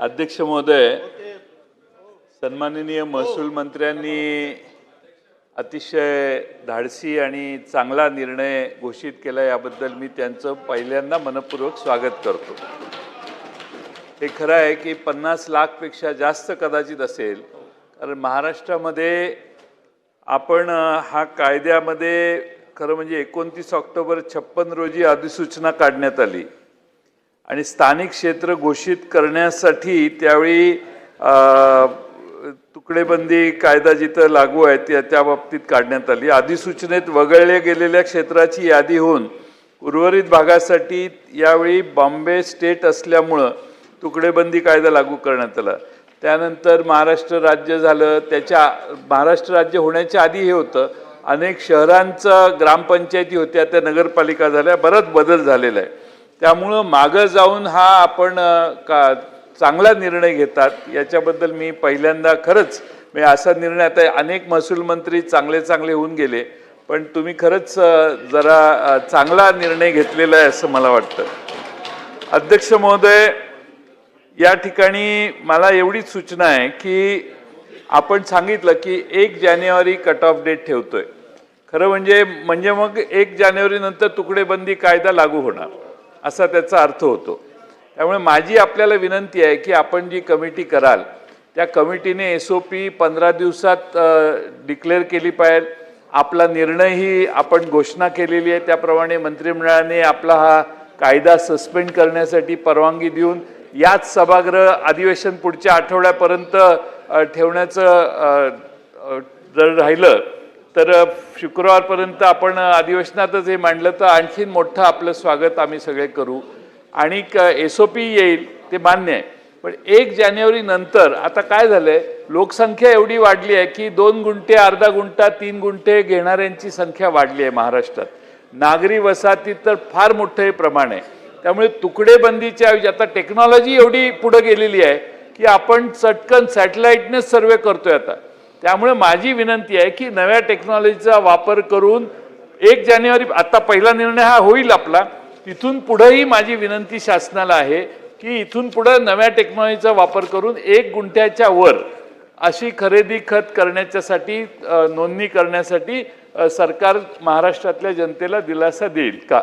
अध्यक्ष महोदय सन्माननीय महसूल मंत्र्यांनी अतिशय धाडसी आणि चांगला निर्णय घोषित केला याबद्दल मी त्यांचं पहिल्यांदा मनपूर्वक स्वागत करतो. हे खरं आहे की पन्नास लाखपेक्षा जास्त कदाचित असेल कारण महाराष्ट्रामध्ये आपण हा कायद्यामध्ये खरं म्हणजे एकोणतीस ऑक्टोबर छप्पन रोजी अधिसूचना काढण्यात आली. आणि स्थानिक क्षेत्र घोषित करण्यासाठी त्यावेळी तुकडेबंदी कायदा जिथं लागू आहे त्या त्या बाबतीत काढण्यात आली. अधिसूचनेत वगळल्या गेलेल्या क्षेत्राची यादी होऊन उर्वरित भागासाठी यावेळी बॉम्बे स्टेट असल्यामुळं तुकडेबंदी कायदा लागू करण्यात आला. त्यानंतर महाराष्ट्र राज्य झालं. त्याच्या महाराष्ट्र राज्य होण्याच्या आधी हे होतं. अनेक शहरांचं ग्रामपंचायती होत्या त्या नगरपालिका झाल्या. बराच बदल झालेला आहे. त्यामुळं मागं जाऊन हा आपण का चांगला निर्णय घेतात याच्याबद्दल मी पहिल्यांदा खरंच म्हणजे असा निर्णय आता अनेक महसूल मंत्री चांगले चांगले होऊन गेले पण तुम्ही खरंच जरा चांगला निर्णय घेतलेला आहे असं मला वाटतं. अध्यक्ष महोदय या ठिकाणी मला एवढीच सूचना आहे की आपण सांगितलं की एक जानेवारी कट ऑफ डेट ठेवतोय. खरं म्हणजे म्हणजे मग एक जानेवारीनंतर तुकडेबंदी कायदा लागू होणार. असा त्याचा अर्थ होतो. त्यामुळे माझी आपल्याला विनंती आहे की आपण जी कमिटी कराल त्या कमिटीने एस ओ पी पंधरा दिवसात डिक्लेअर केली पाहिजे. आपला निर्णयही आपण घोषणा केलेली आहे. त्याप्रमाणे मंत्रिमंडळाने आपला हा कायदा सस्पेंड करण्यासाठी परवानगी देऊन याच सभागृह अधिवेशन पुढच्या आठवड्यापर्यंत ठेवण्याचं जर राहिलं तर शुक्रवारपर्यंत आपण अधिवेशनातच हे मांडलं तर आणखीन मोठं आपलं स्वागत आम्ही सगळे करू. आणि एस ओ पी येईल ते मान्य आहे. पण एक जानेवारी नंतर आता काय झालंय? लोकसंख्या एवढी वाढली आहे की दोन गुंठे अर्धा गुंठा तीन गुंठे घेणाऱ्यांची संख्या वाढली आहे महाराष्ट्रात. नागरी वसाहतीत तर फार मोठं हे प्रमाण आहे. त्यामुळे तुकडेबंदीच्या ऐवजी आता टेक्नॉलॉजी एवढी पुढं गेलेली आहे की आपण चटकन सॅटेलाईटनेच सर्वे करतोय आता. त्यामुळे माझी विनंती आहे की नव्या टेक्नॉलॉजीचा वापर करून एक जानेवारी आता पहिला निर्णय हा होईल आपला तिथून पुढंही माझी विनंती शासनाला आहे की इथून पुढं नव्या टेक्नॉलॉजीचा वापर करून एक गुंठ्याच्या वर अशी खरेदी खत करण्याच्यासाठी नोंदणी करण्यासाठी सरकार महाराष्ट्रातल्या जनतेला दिलासा देईल का?